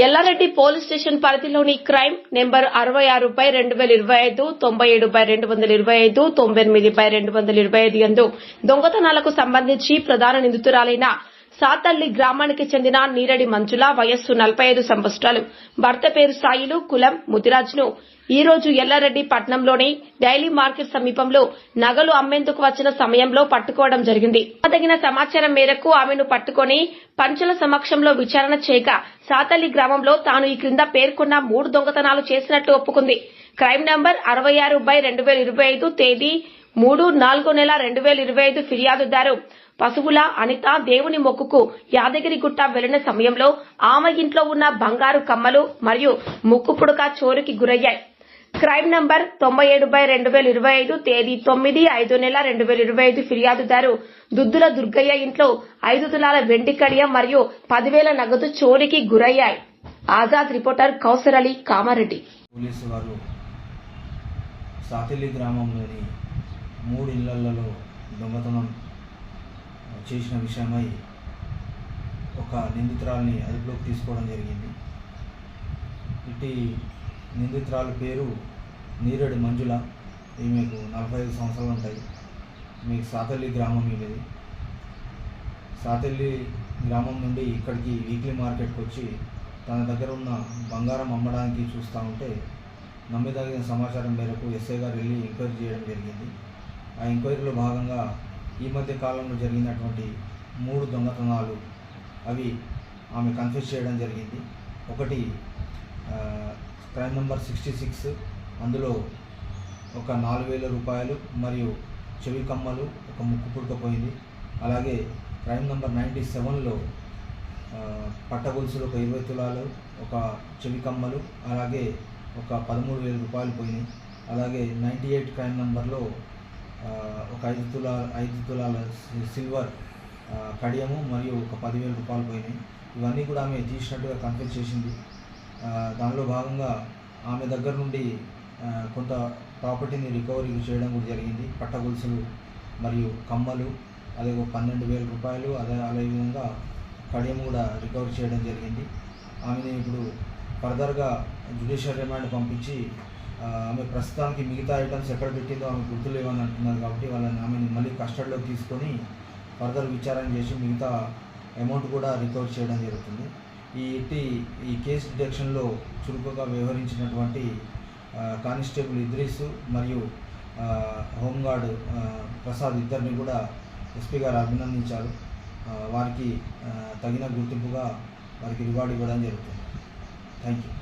Yellareddy police station పరిధిలోని crime number అరవై ఆరు బై రెండు వేల ఇరవై ఐదు తొంభై ఏడు బై రెండు వందల ఇరవై ఐదు తొంభై ఎనిమిది బై రెండు వందల ఇరవై ఐదు ఎందు దొంగతనాలకు సంబంధించి ప్రధాన నిందితురాలైన సాతల్లి గ్రామానికి చెందిన నీరడి మంజుల వయస్సు నలభై ఐదు సంవత్సరాలు. భర్త పేరు సాయిలు కులం ముదిరాజ్ను. ఈ రోజు ఎల్లారెడ్డి పట్నంలోని డైలీ మార్కెట్ సమీపంలో నగలు అమ్మేందుకు వచ్చిన సమయంలో పట్టుకోవడం జరిగింది. తగిన సమాచారం మేరకు ఆమెను పట్టుకొని పంచుల సమక్షంలో విచారణ చేయగా సాతల్లి గ్రామంలో తాను ఈ క్రింద పేర్కొన్న మూడు దొంగతనాలు చేసినట్లు ఒప్పుకుంది. క్రైమ్ నంబర్ అరవై ఆరు బై రెండు వేల ఇరవై ఐదు తేదీ మూడు నాలుగో నెల రెండు వేల ఇరవై ఐదు ఫిర్యాదుదారు పశువుల అనిత దేవుని మొక్కుకు యాదగిరిగుట్ట వెళ్ళిన సమయంలో ఆమె ఇంట్లో ఉన్న బంగారు కమ్మలు మరియు ముక్కు పుడక చోరుకి గురయ్యాయి. క్రైమ్ నంబర్ తొంభై ఏడు బై రెండు వేల ఇరవై ఐదు తేదీ తొమ్మిది ఐదు నెల రెండు వేల ఇరవై ఐదు ఫిర్యాదుదారు దుద్దుల దుర్గయ్య ఇంట్లో ఐదు తులాల వెండి కడియం మరియు పదివేల నగదు చోరీకి గురయ్యాయి. ఆజాద్ రిపోర్టర్ కౌసర్ అలీ కామారెడ్డి. పోలీసు వారు సాతిలి గ్రామంలోని ఇళ్ళలో దొంగతనం చేసిన విషయమై ఒక నిందితురాల్ని అదుపులోకి తీసుకోవడం జరిగింది. ఇటు నిందితురాలు పేరు నీరడి మంజుల. ఈమెకు నలభై ఐదు సంవత్సరాలు ఉంటాయి. మీకు సాతల్లి గ్రామం ఇది సాతల్లి గ్రామం నుండి ఇక్కడికి వీక్లీ మార్కెట్కి వచ్చి తన దగ్గర ఉన్న బంగారం అమ్మడానికి చూస్తూ ఉంటే నమ్మదగిన సమాచారం మేరకు ఎస్ఐ గారు వెళ్ళి ఎంక్వైరీ చేయడం జరిగింది. ఆ ఎంక్వైరీలో భాగంగా ఈ మధ్య కాలంలో జరిగినటువంటి మూడు దొంగతనాలు అవి ఆమె కన్ఫ్యూజ్ చేయడం జరిగింది. ఒకటి క్రైమ్ నెంబర్ సిక్స్టీ సిక్స్ అందులో ఒక నాలుగు వేల రూపాయలు మరియు చెవి కమ్మలు ఒక ముక్కు పుడకపోయింది అలాగే క్రైమ్ నెంబర్ నైంటీ సెవెన్లో పట్టగొలుసులు ఒక ఇరవై తులాలు ఒక చెవి కమ్మలు అలాగే ఒక పదమూడు వేల రూపాయలు పోయినాయి. అలాగే నైంటీ ఎయిట్ క్రైమ్ నెంబర్లో ఒక ఐదు తులాల ఐదు తులాల సి- సిల్వర్ కడియము మరియు ఒక పదివేల రూపాయలు పోయినాయి. ఇవన్నీ కూడా ఆమె తీసినట్టుగా కన్ఫ్యూజ్ చేసింది. దానిలో భాగంగా ఆమె దగ్గర నుండి కొంత ప్రాపర్టీని రికవరీ చేయడం కూడా జరిగింది. పట్టగొలుసులు మరియు కమ్మలు అదే ఒక పన్నెండు వేల రూపాయలు అదే అదేవిధంగా కడియం కూడా రికవరీ చేయడం జరిగింది. ఆమెను ఇప్పుడు ఫర్దర్గా జ్యుడిషియల్ రిమాండ్ పంపించి ఆమె ప్రస్తుతానికి మిగతా ఐటమ్స్ ఎక్కడ పెట్టిందో ఆమె గుర్తులేవని అంటున్నారు కాబట్టి వాళ్ళని ఆమెని మళ్ళీ కస్టడీలోకి తీసుకొని ఫర్దర్ విచారణ చేసి మిగతా అమౌంట్ కూడా రికవర్ చేయడం జరుగుతుంది. ఈ ఇట్టి ఈ కేసు డిటెక్షన్లో చురుకుగా వ్యవహరించినటువంటి కానిస్టేబుల్ ఇద్రీస్ మరియు హోంగార్డ్ ప్రసాద్ ఇద్దరిని కూడా ఎస్పీ గారు అభినందించారు. వారికి తగిన గుర్తింపుగా వారికి రివార్డు ఇవ్వడం జరుగుతుంది. Thank you